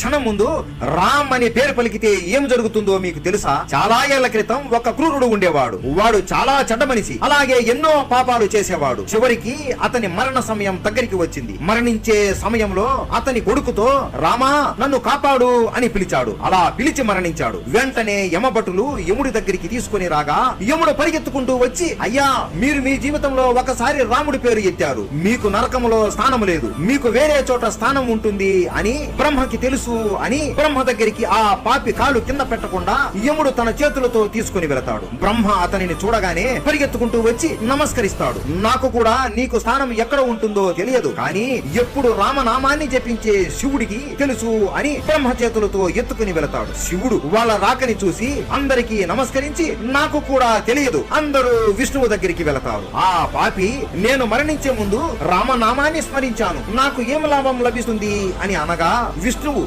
క్షణం ముందు రామ్ అనే పేరు పలికితే ఏం జరుగుతుందో మీకు తెలుసా? చాలా ఏళ్ళ క్రితం ఒక క్రూరుడు ఉండేవాడు. వాడు చాలా చెడ్డ మనిషి. అలాగే ఎన్నో పాపాలు చేసేవాడు. చివరికి అతని మరణ సమయం దగ్గరికి వచ్చింది. మరణించే సమయంలో అతని కొడుకుతో రామా నన్ను కాపాడు అని పిలిచాడు. అలా పిలిచి మరణించాడు. వెంటనే యమభటులు యముడి దగ్గరికి తీసుకుని రాగా యముడు పరిగెత్తుకుంటూ వచ్చి అయ్యా మీరు మీ జీవితంలో ఒకసారి రాముడి పేరు ఎత్తారు. మీకు నరకములో స్థానం లేదు. మీకు వేరే చోట స్థానం ఉంటుంది అని బ్రహ్మకి తెలుసు. తెలుసు అని బ్రహ్మ దగ్గరికి ఆ పాపి కాలు కింద పెట్టకుండా యముడు తన చేతులతో తీసుకుని వెళతాడు. బ్రహ్మ అతనిని చూడగానే పరిగెత్తుకుంటూ వచ్చి నమస్కరిస్తాడు. నాకు కూడా నీకు స్థానం ఎక్కడ ఉంటుందో తెలియదు కానీ ఎప్పుడు రామనామాన్ని జపించే శివుడికి తెలుసు అని బ్రహ్మ చేతులతో ఎత్తుకుని వెళతాడు. శివుడు వాళ్ళ రాకని చూసి అందరికీ నమస్కరించి నాకు కూడా తెలియదు అందరూ విష్ణువు దగ్గరికి వెళతారు. ఆ పాపి నేను మరణించే ముందు రామనామాన్ని స్మరించాను. నాకు ఏం లాభం లభిస్తుంది? అని అనగా విష్ణువు